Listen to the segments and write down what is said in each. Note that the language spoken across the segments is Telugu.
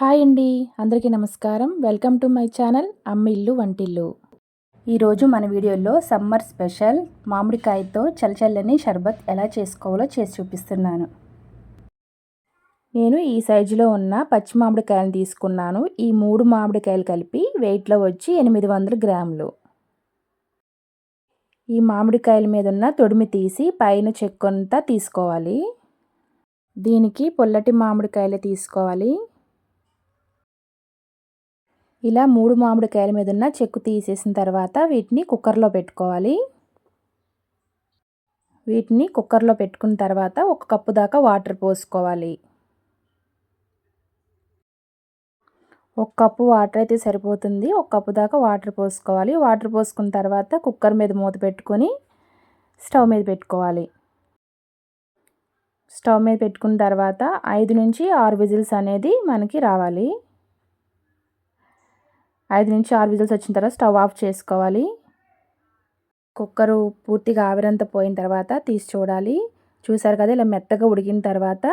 హాయ్ అండి అందరికీ నమస్కారం. వెల్కమ్ టు మై ఛానల్ అమ్మిల్లు వంటిల్లు. ఈరోజు మన వీడియోలో సమ్మర్ స్పెషల్ మామిడికాయతో చల్లచల్లని షర్బత్ ఎలా చేసుకోవాలో చేసి చూపిస్తున్నాను. నేను ఈ సైజులో ఉన్న పచ్చి మామిడికాయలు తీసుకున్నాను. ఈ మూడు మామిడికాయలు కలిపి వెయిట్లో వచ్చి ఎనిమిది వందల గ్రాములు. ఈ మామిడికాయల మీద ఉన్న తొడిమి తీసి పైన చెక్కంతా తీసుకోవాలి. దీనికి పొల్లటి మామిడికాయలు తీసుకోవాలి. ఇలా మూడు మామిడికాయల మీద ఉన్న చెక్కు తీసేసిన తర్వాత వీటిని కుక్కర్లో పెట్టుకోవాలి. వీటిని కుక్కర్లో పెట్టుకున్న తర్వాత ఒక కప్పు దాకా వాటర్ పోసుకోవాలి. ఒక కప్పు వాటర్ అయితే సరిపోతుంది. ఒక కప్పు దాకా వాటర్ పోసుకోవాలి. వాటర్ పోసుకున్న తర్వాత కుక్కర్ మీద మూత పెట్టుకొని స్టవ్ మీద పెట్టుకోవాలి. స్టవ్ మీద పెట్టుకున్న తర్వాత ఐదు నుంచి ఆరు విజిల్స్ అనేది మనకి రావాలి. ఐదు నుంచి ఆరు విజిల్స్ వచ్చిన తర్వాత స్టవ్ ఆఫ్ చేసుకోవాలి. కుక్కరు పూర్తిగా ఆవిరంతా పోయిన తర్వాత తీసి చూడాలి. చూసారు కదా ఇలా మెత్తగా ఉడికిన తర్వాత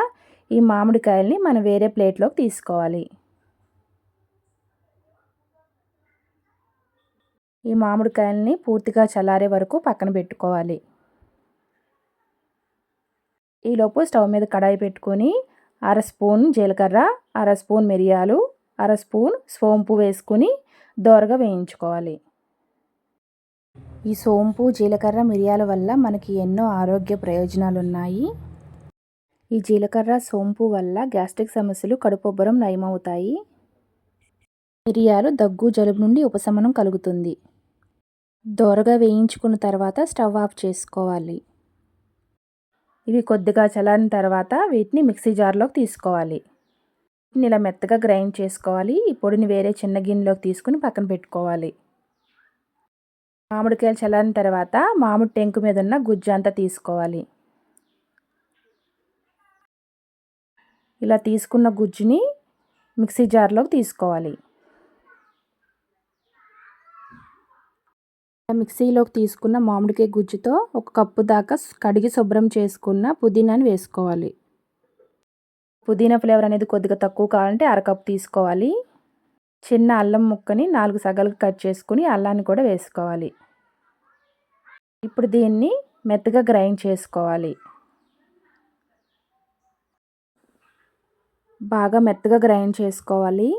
ఈ మామిడికాయల్ని మనం వేరే ప్లేట్లోకి తీసుకోవాలి. ఈ మామిడికాయల్ని పూర్తిగా చల్లారే వరకు పక్కన పెట్టుకోవాలి. ఈలోపు స్టవ్ మీద కడాయి పెట్టుకొని అర స్పూన్ జీలకర్ర అర స్పూన్ మిరియాలు అర స్పూన్ సోంపు వేసుకుని దోరగా వేయించుకోవాలి. ఈ సోంపు జీలకర్ర మిరియాల వల్ల మనకి ఎన్నో ఆరోగ్య ప్రయోజనాలు ఉన్నాయి ఈ జీలకర్ర సోంపు వల్ల గ్యాస్ట్రిక్ సమస్యలు కడుపొబ్బరం నయమవుతాయి. మిరియాలు దగ్గు జలుబు నుండి ఉపశమనం కలుగుతుంది. దోరగా వేయించుకున్న తర్వాత స్టవ్ ఆఫ్ చేసుకోవాలి. ఇవి కొద్దిగా చల్లారిన తర్వాత వీటిని మిక్సీ జార్లోకి తీసుకోవాలి. ఇలా మెత్తగా గ్రైండ్ చేసుకోవాలి. ఈ పొడిని వేరే చిన్న గిన్నెలోకి తీసుకుని పక్కన పెట్టుకోవాలి. మామిడికాయలు చల్లారిన తర్వాత మామిడి టెంకు మీద ఉన్న గుజ్జు అంతా తీసుకోవాలి. ఇలా తీసుకున్న గుజ్జుని మిక్సీ జార్లోకి తీసుకోవాలి. మిక్సీలోకి తీసుకున్న మామిడికాయ గుజ్జుతో ఒక కప్పు దాకా కడిగి శుభ్రం చేసుకున్న పుదీనాని వేసుకోవాలి. పుదీనా ఫ్లేవర్ అనేది కొద్దిగా తక్కువ కావాలంటే అరకప్పు తీసుకోవాలి. చిన్న అల్లం ముక్కని నాలుగు సగలకు కట్ చేసుకుని అల్లాన్ని కూడా వేసుకోవాలి. ఇప్పుడు దీన్ని మెత్తగా గ్రైండ్ చేసుకోవాలి. బాగా మెత్తగా గ్రైండ్ చేసుకోవాలి.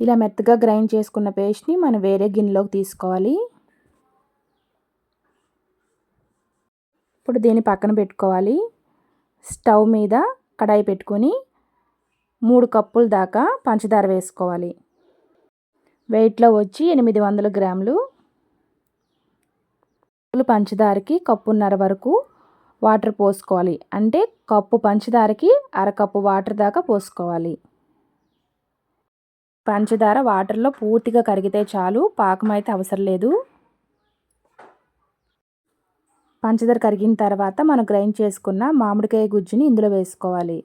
ఇలా మెత్తగా గ్రైండ్ చేసుకున్న పేస్ట్ని మనం వేరే గిన్నెలోకి తీసుకోవాలి. ఇప్పుడు దీన్ని పక్కన పెట్టుకోవాలి. స్టవ్ మీద కడాయి పెట్టుకొని మూడు కప్పుల దాకా పంచదార వేసుకోవాలి. వెయిట్లో వచ్చి ఎనిమిది వందల గ్రాములు పంచదారకి కప్పున్నర వరకు వాటర్ పోసుకోవాలి. అంటే కప్పు పంచదారకి అరకప్పు వాటర్ దాకా పోసుకోవాలి. పంచదార వాటర్లో పూర్తిగా కరిగితే చాలు పాకం అయితే అవసరం లేదు. పంచదార కరిగిన తర్వాత మనం గ్రైండ్ చేసుకున్న మామిడికాయ గుజ్జుని ఇందులో వేసుకోవాలి.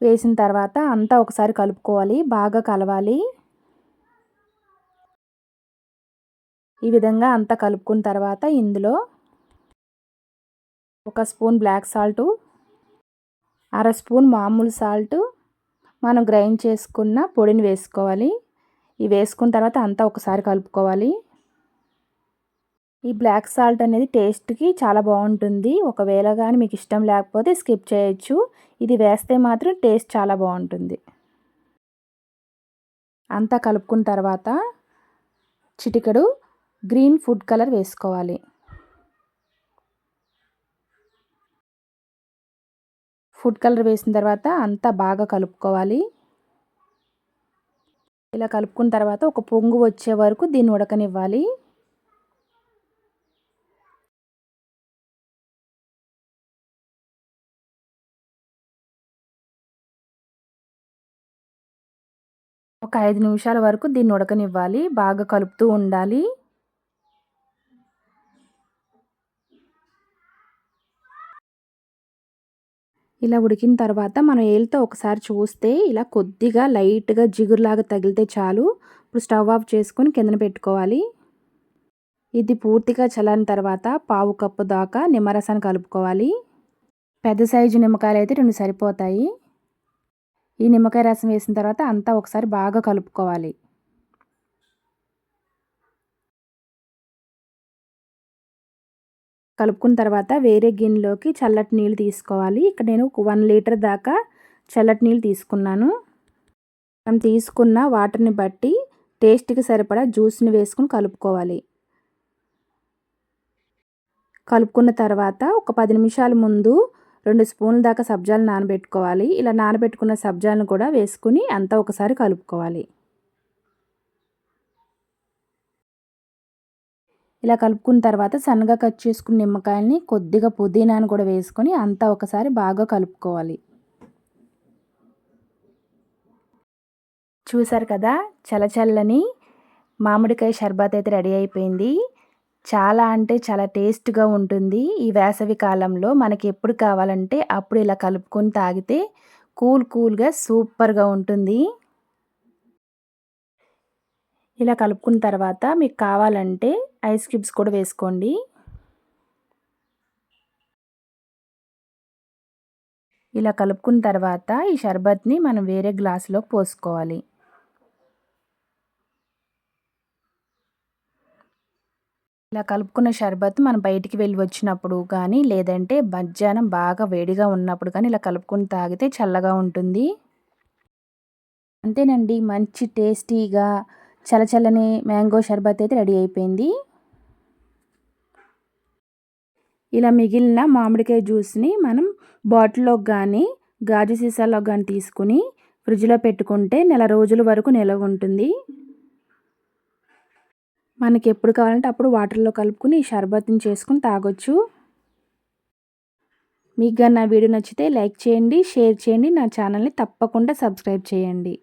వేసిన తర్వాత అంతా ఒకసారి కలుపుకోవాలి బాగా కలవాలి. ఈ విధంగా అంతా కలుపుకున్న తర్వాత ఇందులో ఒక స్పూన్ బ్లాక్ సాల్టు అర స్పూన్ మామూలు సాల్ట్ మనం గ్రైండ్ చేసుకున్న పొడిని వేసుకోవాలి. ఇవి వేసుకున్న తర్వాత అంతా ఒకసారి కలుపుకోవాలి. ఈ బ్లాక్ సాల్ట్ అనేది టేస్ట్కి చాలా బాగుంటుంది. ఒకవేళ కానీ మీకు ఇష్టం లేకపోతే స్కిప్ చేయొచ్చు. ఇది వేస్తే మాత్రం టేస్ట్ చాలా బాగుంటుంది. అంతా కలుపుకున్న తర్వాత చిటికడు గ్రీన్ ఫుడ్ కలర్ వేసుకోవాలి. ఫుడ్ కలర్ వేసిన తర్వాత అంతా బాగా కలుపుకోవాలి. ఇలా కలుపుకున్న తర్వాత ఒక పొంగు వచ్చే వరకు దీన్ని ఉడకనివ్వాలి. ఒక ఐదు నిమిషాల వరకు దీన్ని ఉడకనివ్వాలి. బాగా కలుపుతూ ఉండాలి. ఇలా ఉడికిన తర్వాత మనం ఏళ్ళతో ఒకసారి చూస్తే ఇలా కొద్దిగా లైట్గా జిగురులాగా తగిలితే చాలు. ఇప్పుడు స్టవ్ ఆఫ్ చేసుకొని కిందన పెట్టుకోవాలి. ఇది పూర్తిగా చల్లని తర్వాత పావు కప్పు దాకా నిమ్మరసాన్ని కలుపుకోవాలి. పెద్ద సైజు నిమ్మకాయలు అయితే రెండు సరిపోతాయి. ఈ నిమ్మకాయ రసం వేసిన తర్వాత అంతా ఒకసారి బాగా కలుపుకోవాలి. కలుపుకున్న తర్వాత వేరే గిన్నెలోకి చల్లటి నీళ్ళు తీసుకోవాలి. ఇక్కడ నేను ఒక వన్ లీటర్ దాకా చల్లటి నీళ్ళు తీసుకున్నాను. మనం తీసుకున్న వాటర్ని బట్టి టేస్ట్కి సరిపడా జ్యూస్ని వేసుకుని కలుపుకోవాలి. కలుపుకున్న తర్వాత ఒక పది నిమిషాల ముందు రెండు స్పూన్ల దాకా సబ్జాలు నానబెట్టుకోవాలి. ఇలా నానబెట్టుకున్న సబ్జాలను కూడా వేసుకుని అంతా ఒకసారి కలుపుకోవాలి. ఇలా కలుపుకున్న తర్వాత సన్నగా కట్ చేసుకున్న నిమ్మకాయల్ని కొద్దిగా పుదీనాను కూడా వేసుకొని అంతా ఒకసారి బాగా కలుపుకోవాలి. చూసారు కదా? చల్లచల్లని మామిడికాయ షర్బత్ అయితే రెడీ అయిపోయింది. చాలా అంటే చాలా టేస్ట్గా ఉంటుంది. ఈ వేసవి కాలంలో మనకి ఎప్పుడు కావాలంటే అప్పుడు ఇలా కలుపుకొని తాగితే కూల్ కూల్గా సూపర్గా ఉంటుంది. ఇలా కలుపుకున్న తర్వాత మీకు కావాలంటే ఐస్ క్యూబ్స్ కూడా వేసుకోండి. ఇలా కలుపుకున్న తర్వాత ఈ షర్బత్ని మనం వేరే గ్లాసులోకి పోసుకోవాలి. ఇలా కలుపుకున్న షర్బత్ మనం బయటికి వెళ్ళి వచ్చినప్పుడు కానీ లేదంటే మధ్యాహ్నం బాగా వేడిగా ఉన్నప్పుడు కానీ ఇలా కలుపుకొని తాగితే చల్లగా ఉంటుంది. అంతేనండి మంచి టేస్టీగా చలచలని మ్యాంగో షర్బత్ అయితే రెడీ అయిపోయింది. ఇలా మిగిలిన మామిడికాయ జ్యూస్ని మనం బాటిల్లో కానీ గాజు సీసాలో కానీ తీసుకుని ఫ్రిడ్జ్లో పెట్టుకుంటే నెల రోజుల వరకు నిలవ ఉంటుంది. మనకి ఎప్పుడు కావాలంటే అప్పుడు వాటర్లో కలుపుకుని ఈ షర్బత్ని చేసుకుని తాగొచ్చు. మీకు కానీ నా వీడియో నచ్చితే లైక్ చేయండి షేర్ చేయండి నా ఛానల్ని తప్పకుండా సబ్స్క్రైబ్ చేయండి.